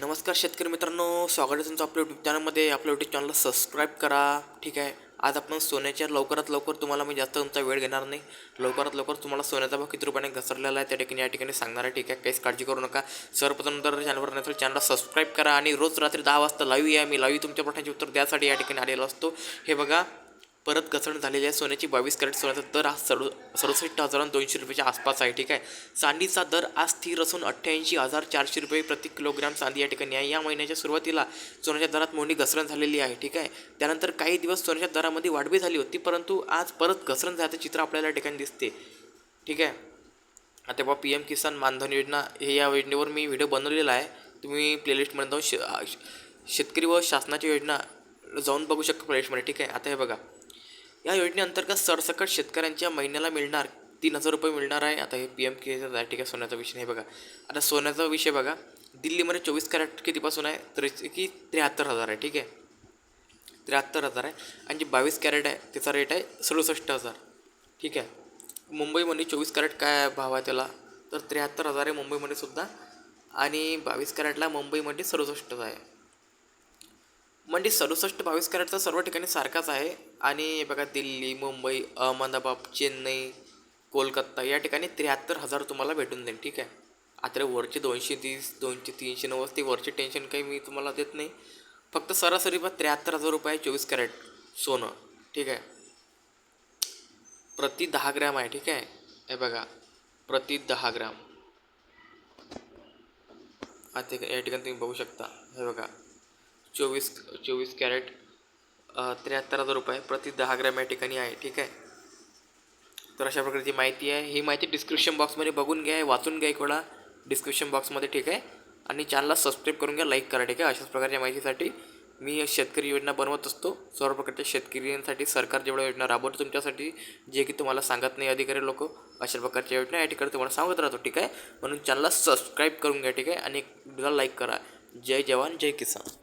नमस्कार शेतकरी मित्रांनो स्वागत आहे तुमचं आपल्या यूट्यूब चॅनलमध्ये आपल्या यूट्यूब चॅनलला सबस्क्राईब करा ठीक आहे? आज आपण सोन्याच्या लवकरात लवकर तुम्हाला मी जास्त तुमचा वेळ घेणार नाही. लवकरात लवकर तुम्हाला सोन्याचा भाव किती रुपयाने घसरलेला आहे त्या ठिकाणी या ठिकाणी सांगणार आहे ठीक आहे? काहीच काळजी करू नका. सर्वप्रथम तर चॅनलवर नसेल चॅनलला सबस्क्राईब करा आणि रोज रात्री दहा वाजता लाईव्ह या. मी लाईव्ह तुमच्या प्रश्नाचे उत्तर द्यासाठी या ठिकाणी आलेलो असतो. हे बघा परत घसरण झालेली आहे. सोन्याची बावीस कॅरेट सोन्याचा दर आज सडू सदुसष्ट हजार दोनशे रुपयाच्या आसपास आहे. ठीक आहे. चांदीचा दर आज स्थिर असून अठ्ठ्याऐंशी हजार चारशे रुपये प्रति किलोग्राम चांदी या ठिकाणी आहे. या महिन्याच्या सुरुवातीला सोन्याच्या दरात मोठी घसरण झालेली आहे. ठीक आहे. त्यानंतर काही दिवस सोन्याच्या दरामध्ये वाढवी झाली होती परंतु आज परत घसरण झाल्याचं चित्र आपल्याला या ठिकाणी दिसते. ठीक आहे. आता बा पी एम किसान मानधन योजना हे या योजनेवर मी व्हिडिओ बनवलेला आहे. तुम्ही प्लेलिस्टमध्ये जाऊन श- शेतकरी व शासनाच्या योजना जाऊन बघू शकता प्लेलिस्टमध्ये. ठीक आहे. आता हे बघा. या योजनेअंतर्गत सरसकट शेतकऱ्यांच्या महिन्याला मिळणार तीन हजार रुपये मिळणार आहे. आता हे पी एम के आहे ठीक आहे सोन्याचा विषय हे बघा. आता सोन्याचा विषय बघा. दिल्लीमध्ये चोवीस कॅरेट कितीपासून आहे? तर की त्र्याहत्तर हजार आहे ठीक आहे. त्र्याहत्तर हजार आहे. आणि जे बावीस कॅरेट आहे त्याचा रेट आहे सदुसष्ट हजार ठीक आहे. मुंबईमध्ये चोवीस कॅरेट काय भाव आहे त्याला? तर त्र्याहत्तर हजार आहे मुंबईमध्ये सुद्धा. आणि बावीस कॅरेटला मुंबईमध्ये सदुसष्ट आहे. म्हणजे सदुसष्ट बावीस कॅरेटचा सर्व ठिकाणी सारखाच आहे. आणि हे बघा दिल्ली मुंबई अहमदाबाद चेन्नई कोलकाता या ठिकाणी त्र्याहत्तर हजार तुम्हाला भेटून जाईल ठीक आहे? आता वरचे दोनशे तीस दोनशे तीनशे नव्वद ते वरचे टेन्शन काही मी तुम्हाला देत नाही. फक्त सरासरी बा त्र्याहत्तर हजार रुपये चोवीस कॅरेट सोनं ठीक आहे? प्रति दहा ग्रॅम आहे ठीक आहे? हे बघा प्रति दहा ग्रॅम. आता या ठिकाणी तुम्ही बघू शकता हे बघा. चोवीस चोवीस कॅरेट त्र्याहत्तर हजार रुपये प्रति दहा ग्रॅम या ठिकाणी आहे ठीक आहे? तर अशा प्रकारची माहिती आहे. ही माहिती डिस्क्रिप्शन बॉक्समध्ये बघून घ्या वाचून घ्या एक वेळा. डिस्क्रिप्शन बॉक्समध्ये ठीक आहे? आणि चॅनलला सबस्क्राईब करून घ्या लाईक करा ठीक आहे? अशाच प्रकारच्या माहितीसाठी मी शेतकरी योजना बनवत असतो. सर्व प्रकारच्या शेतकऱ्यांसाठी सरकार जेवढ्या योजना राबवतो तुमच्यासाठी जे की तुम्हाला सांगत नाही अधिकारी लोक अशा प्रकारच्या योजना या ठिकाणी तुम्हाला सांगत राहतो ठीक आहे? म्हणून चॅनलला सबस्क्राईब करून घ्या ठीक आहे? आणि लाईक करा. जय जवान जय किसान.